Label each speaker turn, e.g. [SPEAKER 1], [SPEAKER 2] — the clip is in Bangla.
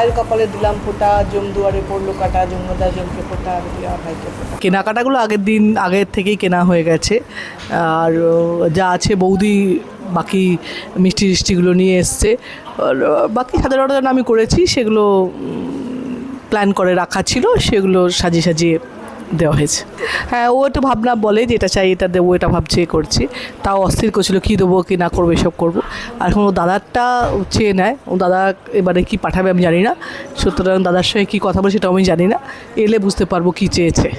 [SPEAKER 1] ভাইয়ের কপালে দিলাম ফোটা জমদুয়ারে পড়ল কাটা জমদা জমকে ফোটা দিলাম ভাইকে ফোটা। কেনাকাটাগুলো আগের দিন, আগের থেকেই কেনা হয়ে গেছে। আর যা আছে বৌদি, বাকি মিষ্টি টিষ্টিগুলো নিয়ে এসছে। বাকি সাধারণত আমি করেছি, সেগুলো প্ল্যান করে রাখা ছিল, সেগুলো সাজিয়ে সাজিয়ে দেওয়া হয়েছে। হ্যাঁ ও একটু ভাবনা বলে যে এটা চাই, এটা দেবো, এটা ভাবছে করছে। তাও অস্থির করছিল, কী দেবো, কি না করব, এসব করব। আর এখন ও দাদারটা চেয়ে নেয়, ও দাদা এবারে কি পাঠাবে আমি জানি না। সুতরাং দাদার সঙ্গে কী কথা বলে সেটাও আমি জানি না। এলে বুঝতে পারব কী চেয়েছে।